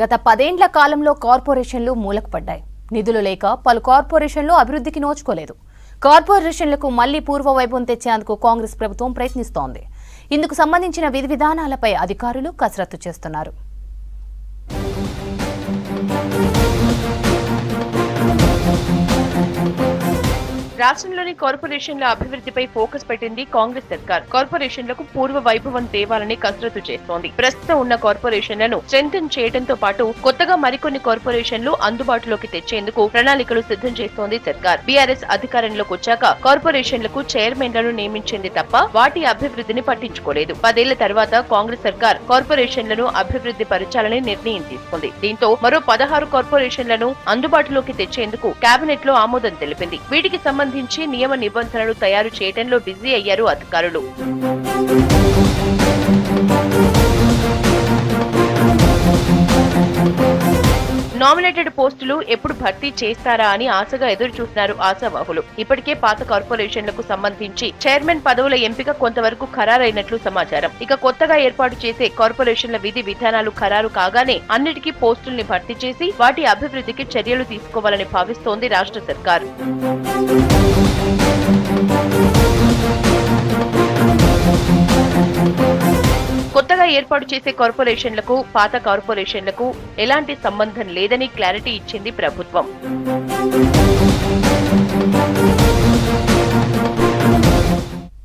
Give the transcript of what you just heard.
గత పదేండ్ల కాలంలో కార్పొరేషన్లు మూలకు పడ్డాయి నిధులు లేక పలు కార్పొరేషన్లు అభివృద్ధికి నోచుకోలేదు. కార్పొరేషన్లకు మళ్ళీ పూర్వవైభవం తెచ్చేందుకు కాంగ్రెస్ ప్రభుత్వం ప్రయత్నిస్తోంది. ఇందుకు సంబంధించిన విధి విధానాలపై అధికారులు కసరత్తు చేస్తున్నారు. రాష్ట్రంలోని కార్పొరేషన్ల అభివృద్ధిపై ఫోకస్ పెట్టింది కాంగ్రెస్ సర్కార్. కార్పొరేషన్లకు పూర్వ వైభవం తేవాలని కసరత్తు చేస్తోంది. ప్రస్తుతం ఉన్న కార్పొరేషన్లను స్ట్రెంగ్ చేయడంతో పాటు కొత్తగా మరికొన్ని కార్పొరేషన్లు అందుబాటులోకి తెచ్చేందుకు ప్రణాళికలు సిద్ధం చేస్తోంది సర్కార్. బీఆర్ఎస్ అధికారంలోకి వచ్చాక కార్పొరేషన్లకు చైర్మన్లను నియమించింది తప్ప వాటి అభివృద్ధిని పట్టించుకోలేదు. పదేళ్ళ తర్వాత కాంగ్రెస్ సర్కార్ కార్పొరేషన్లను అభివృద్ధి పరచాలని నిర్ణయం తీసుకుంది. దీంతో మరో పదహారు కార్పొరేషన్లను అందుబాటులోకి తెచ్చేందుకు కేబినెట్లో ఆమోదం తెలిపింది. వీటికి సంబంధించి సంబంధించి నియమ నిబంధనలు తయారు చేయడంలో బిజీ అయ్యారు అధికారులు. నామినేటెడ్ పోస్టులు ఎప్పుడు భర్తీ చేస్తారా అని ఆశగా ఎదురు చూస్తున్నారు ఆశావాహులు ఇప్పటికే పాత కార్పొరేషన్లకు సంబంధించి చైర్మన్ పదవుల ఎంపిక కొంతవరకు ఖరారైనట్లు సమాచారం. ఇక కొత్తగా ఏర్పాటు చేసే కార్పొరేషన్ల విధి విధానాలు ఖరారు కాగానే అన్నిటికీ పోస్టుల్ని భర్తీ చేసి వాటి అభివృద్ధికి చర్యలు తీసుకోవాలని భావిస్తోంది రాష్ట్ర సర్కారు. కొత్తగా ఏర్పాటు చేసే కార్పొరేషన్లకు పాత కార్పొరేషన్లకు ఎలాంటి సంబంధం లేదని క్లారిటీ ఇచ్చింది ప్రభుత్వం.